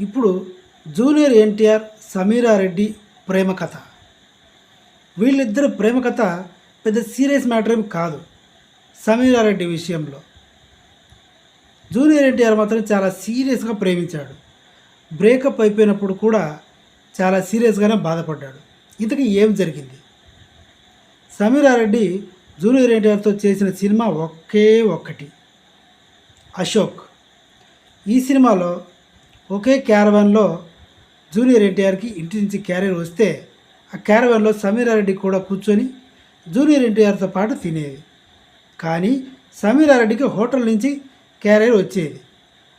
ఇప్పుడు జూనియర్ ఎన్టీఆర్ సమీరారెడ్డి ప్రేమ కథ. వీళ్ళిద్దరు ప్రేమ కథ పెద్ద సీరియస్ మ్యాటర్ ఏమి కాదు సమీరారెడ్డి విషయంలో. జూనియర్ ఎన్టీఆర్ మాత్రం చాలా సీరియస్గా ప్రేమించాడు. బ్రేకప్ అయిపోయినప్పుడు కూడా చాలా సీరియస్గానే బాధపడ్డాడు. ఇంతకీ ఏం జరిగింది? సమీరారెడ్డి జూనియర్ ఎన్టీఆర్తో చేసిన సినిమా ఒకే ఒక్కటి. అశోక్. ఈ సినిమాలో ఒకే క్యారవాన్లో జూనియర్ ఎన్టీఆర్కి ఇంటి నుంచి క్యారియర్ వస్తే ఆ క్యారవాన్లో సమీరారెడ్డి కూడా కూర్చొని జూనియర్ ఎన్టీఆర్తో పాటు తినేది. కానీ సమీరారెడ్డికి హోటల్ నుంచి క్యారియర్ వచ్చేది.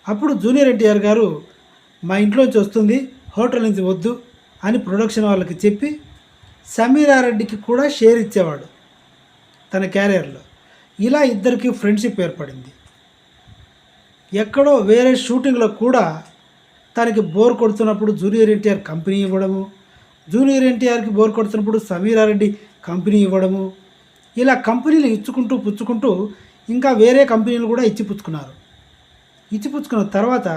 అప్పుడు జూనియర్ ఎన్టీఆర్ గారు మా ఇంట్లోంచి వస్తుంది హోటల్ నుంచి వద్దు అని ప్రొడక్షన్ వాళ్ళకి చెప్పి సమీరారెడ్డికి కూడా షేర్ ఇచ్చేవాడు తన క్యారియర్లో. ఇలా ఇద్దరికి ఫ్రెండ్షిప్ ఏర్పడింది. ఎక్కడో వేరే షూటింగ్లో కూడా తనకి బోర్ కొడుతున్నప్పుడు జూనియర్ ఎన్టీఆర్ కంపెనీ ఇవ్వడము జూనియర్ ఎన్టీఆర్కి బోర్ కొడుతున్నప్పుడు సమీరారెడ్డి కంపెనీ ఇవ్వడము ఇలా కంపెనీలు ఇచ్చుకుంటూ పుచ్చుకుంటూ ఇంకా వేరే కంపెనీలు కూడా ఇచ్చి పుచ్చుకున్నారు. ఇచ్చి పుచ్చుకున్న తర్వాత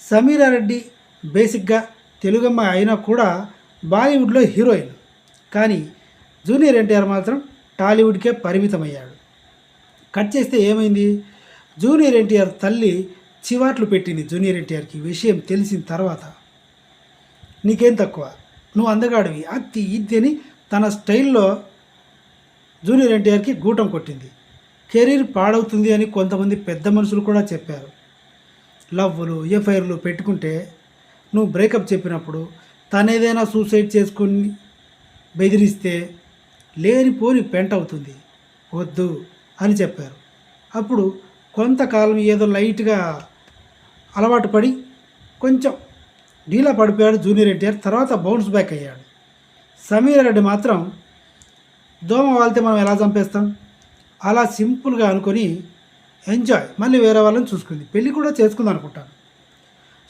సమీరారెడ్డి బేసిక్గా తెలుగమ్మ అయినా కూడా బాలీవుడ్లో హీరోయిన్. కానీ జూనియర్ ఎన్టీఆర్ మాత్రం టాలీవుడ్కే పరిమితమయ్యాడు. కట్ చేస్తే ఏమైంది? జూనియర్ ఎన్టీఆర్ తల్లి చివాట్లు పెట్టింది జూనియర్ ఎన్టీఆర్కి విషయం తెలిసిన తర్వాత. నీకేం తక్కువ? నువ్వు అందగాడివి. అత్తి ఇది అని తన స్టైల్లో జూనియర్ ఎన్టీఆర్కి గూటం కొట్టింది. కెరీర్ పాడవుతుంది అని కొంతమంది పెద్ద మనుషులు కూడా చెప్పారు. లవ్వులు ఎఫ్ఐఆర్లు పెట్టుకుంటే నువ్వు బ్రేకప్ చెప్పినప్పుడు తనేదైనా సూసైడ్ చేసుకుని బెదిరిస్తే లేనిపోని పెంట అవుతుంది. వద్దు అని చెప్పారు. అప్పుడు కొంతకాలం ఏదో లైట్గా అలవాటు పడి కొంచెం డీలా పడిపోయాడు జూనియర్ ఎన్టీఆర్ తర్వాత బౌన్స్ బ్యాక్ అయ్యాడు. సమీర్ రెడ్డి మాత్రం దోమ వాళ్తే మనం ఎలా చంపేస్తాం? అలా సింపుల్గా అనుకొని ఎంజాయ్ మళ్ళీ వేరే వాళ్ళని చూసుకుంది. పెళ్ళి కూడా చేసుకుంది అనుకుంటాను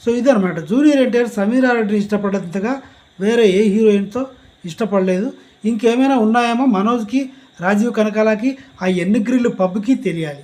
సో ఇదనమాట జూనియర్ ఎన్టీఆర్ సమీరారెడ్డిని ఇష్టపడేంతగా వేరే ఏ హీరోయిన్తో ఇష్టపడలేదు. ఇంకేమైనా ఉన్నాయేమో మనోజ్కి రాజీవ్ కనకాలకి ఆ ఎన్ని గ్రిల్లు పబ్కి తెలియాలి.